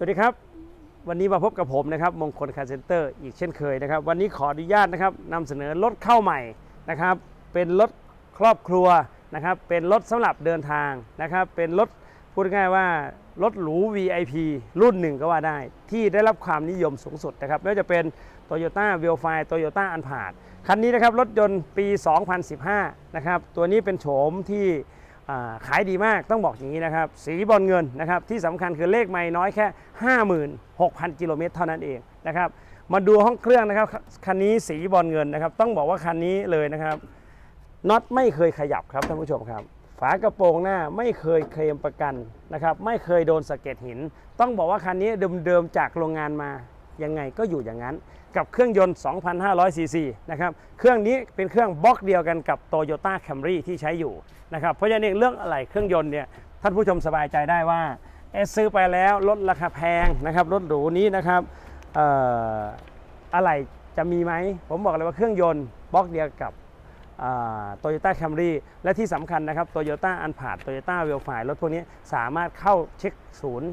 สวัสดีครับ วันนี้มาพบกับผมนะครับมงคลคาร์เซนเตอร์อีกเช่นเคยนะครับ วันนี้ขออนุญาตนะครับนำเสนอรถเข้าใหม่นะครับ เป็นรถครอบครัวนะครับ เป็นรถสำหรับเดินทางนะครับ เป็นรถพูดง่ายว่ารถหรู VIP รุ่นหนึ่งก็ว่าได้ ที่ได้รับความนิยมสูงสุดนะครับไม่ว่าจะเป็น Toyota v i o f i Toyota a n p a r d คันนี้นะครับรถยนต์ปี 2015 นะครับ ตัวนี้เป็นโฉมที่ ขายดีมากต้องบอกอย่างนี้นะครับ สีบอลเงินนะครับที่สำคัญคือเลขไม่น้อยแค่ 56,000 กิโลเมตรเท่านั้นเองนะครับมาดูห้องเครื่องนะครับคันนี้สีบอลเงินนะครับ ต้องบอกว่าคันนี้เลยนะครับน็อตไม่เคยขยับครับท่านผู้ชมครับ ฝากระโปรงหน้าไม่เคยเคลมประกันนะครับ ไม่เคยโดนสะเก็ดหิน ต้องบอกว่าคันนี้เดิมๆจากโรงงานมา ยังไงก็อยู่อย่างนั้น กับเครื่องยนต์ 2,500 ซีซีนะครับ เครื่องนี้เป็นเครื่องบล็อกเดียวกันกับ Toyota Camry ที่ใช้อยู่นะครับ เพราะฉะนั้นเรื่องอะไรเครื่องยนต์เนี่ยท่านผู้ชมสบายใจได้ว่าเอซื้อไปแล้วลดราคาแพงนะครับรถหรูนี้นะครับออะไรจะมีไหม ผมบอกเลยว่าเครื่องยนต์บล็อกเดียวกับโตโยต้าแคมรี่และที่สำคัญนะครับโตโยต้าอันพาดโตโยต้าเวลไฟรถพวกนี้สามารถเข้าเช็คศูนย์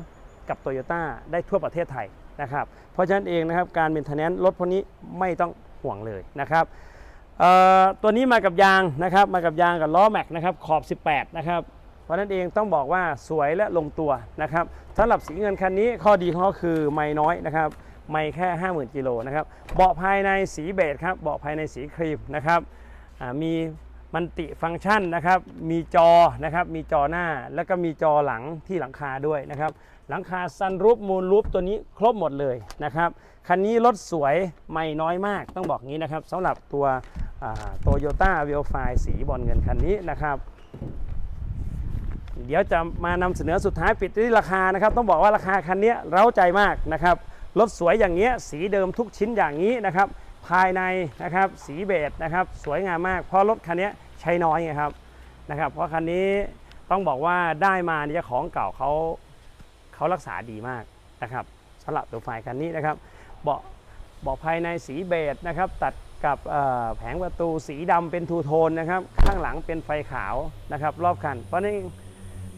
กับโตโยต้าได้ทั่วประเทศไทย นะครับเพราะฉะนั้นเองนะครับการเมนเทนแนนซ์รถพวกนี้ไม่ต้องห่วงเลยนะครับตัวนี้มากับยางนะครับมากับยางกับล้อแม็กนะครับขอบ 18 นะครับเพราะนั้นเองต้องบอกว่าสวยและลงตัวนะครับสำหรับสีเงินคันนี้ข้อดีของเขาคือไม่น้อยนะครับไม่แค่ 50,000กิโลนะครับเบาะภายในสีเบจครับเบาะภายในสีครีมนะครับมีมันติฟังก์ชันนะครับ มีจอนะครับ มีจอหน้าแล้วก็มีจอหลังที่หลังคาด้วยนะครับ หลังคาซันรูปมูลรูปตัวนี้ครบหมดเลยนะครับคันนี้รถสวยไม่น้อยมากต้องบอกงี้นะครับสำหรับตัวโตโยต้าเวลไฟสีบอลเงินคันนี้นะครับเดี๋ยวจะมานำเสนอสุดท้ายปิดที่ราคานะครับ ต้องบอกว่าราคาคันนี้เร้าใจมากนะครับรถสวยอย่างเงี้ยสีเดิมทุกชิ้นอย่างนี้นะครับ ภายในนะครับสีเบจนะครับสวยงามมาก เพราะรถคันนี้ใช้น้อยไงครับนะครับ เพราะคันนี้ต้องบอกว่าได้มาเนี่ยของเก่าเขา เขารักษาดีมากนะครับสำหรับตัวไฟคันนี้นะครับเบาะเบาะภายในสีเบจนะครับ ตัดกับแผงประตูสีดำเป็นทูโทนนะครับ ข้างหลังเป็นไฟขาวนะครับ รอบคันเพราะนี่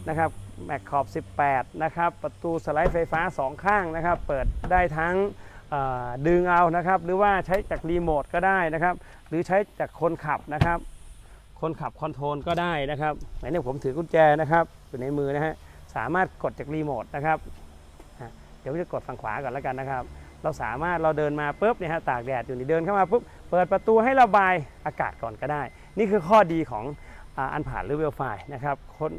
นะครับแม็กขอบ 18 นะครับ ประตูสไลด์ไฟฟ้า 2 ข้างนะครับ เปิดได้ทั้งดึงเอานะครับ หรือว่าใช้จากรีโมทก็ได้นะครับ หรือใช้จากคนขับนะครับ คนขับคอนโทรลก็ได้นะครับไหนนี่ยผมถือกุญแจนะครับอยู่ในมือนะฮะ สามารถกดจากรีโมทนะครับเดี๋ยวจะกดฝั่งขวาก่อนแล้วกันนะครับ เราสามารถเราเดินมาปุ๊บเนี่ยฮะตากแดดอยู่นี่เดินเข้ามาปุ๊บเปิดประตูให้ระบายอากาศก่อนก็ได้ นี่คือข้อดีของอันผ่านหรือเวลไฟนะครับคน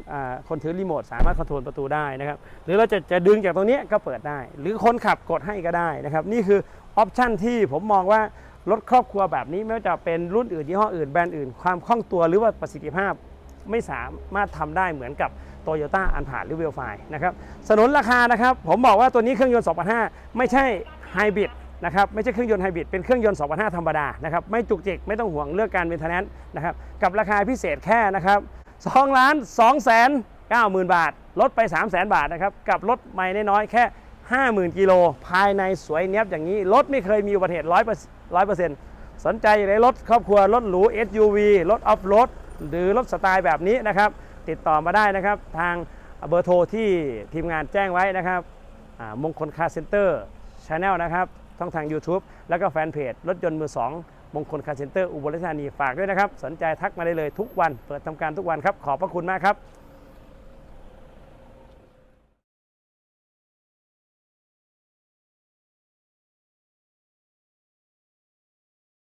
คนถือรีโมทสามารถคอนโทรลประตูได้นะครับ หรือเราจะจะดึงจากตรงนี้ก็เปิดได้ หรือคนขับกดให้ก็ได้นะครับ นี่คือออปชันที่ผมมองว่ารถครอบครัวแบบนี้ไม่ว่าจะเป็นรุ่นอื่นยี่ห้ออื่นแบรนด์อื่นความคล่องตัวหรือว่าประสิทธิภาพ ไม่สามารถทำได้เหมือนกับโตโยต้าอันผ่านหรือเวลไฟนะครับสนุนราคานะครับ ผมบอกว่าตัวนี้เครื่องยนต์ 2.5 ไม่ใช่ไฮบริดนะครับไม่ใช่เครื่องยนต์ไฮบริดเป็นเครื่องยนต์ 2.5 ธรรมดานะครับไม่จุกจิกไม่ต้องห่วงเรื่องการเมนเทนแนนซ์นะครับกับราคาพิเศษแค่นะครับ2ล้าน2แสน9หมื่นบาท ลดไป 3 0 0แสนบาทนะครับกับรถไม่น้อยแค่ 50,000 กิโล ภายในสวยเนี้ยบอย่างนี้ รถไม่เคยมีอุบัติเหตุ100%เปอร์เซ็นต์สนใจอยากได้รถครอบครัว รถหรู SUV รถออฟโรด หรือรถสไตล์แบบนี้นะครับ ติดต่อมาได้นะครับ ทางเบอร์โทรที่ทีมงานแจ้งไว้นะครับมงคลคาร์เซ็นเตอร์ชาแนลนะครับช่องทาง YouTube แล้วก็แฟนเพจรถยนต์มือ2มงคลคาร์เซ็นเตอร์อุบลราชธานีฝากด้วยนะครับ สนใจทักมาได้เลยทุกวัน เปิดทำการทุกวันครับ ขอบพระคุณมากครับ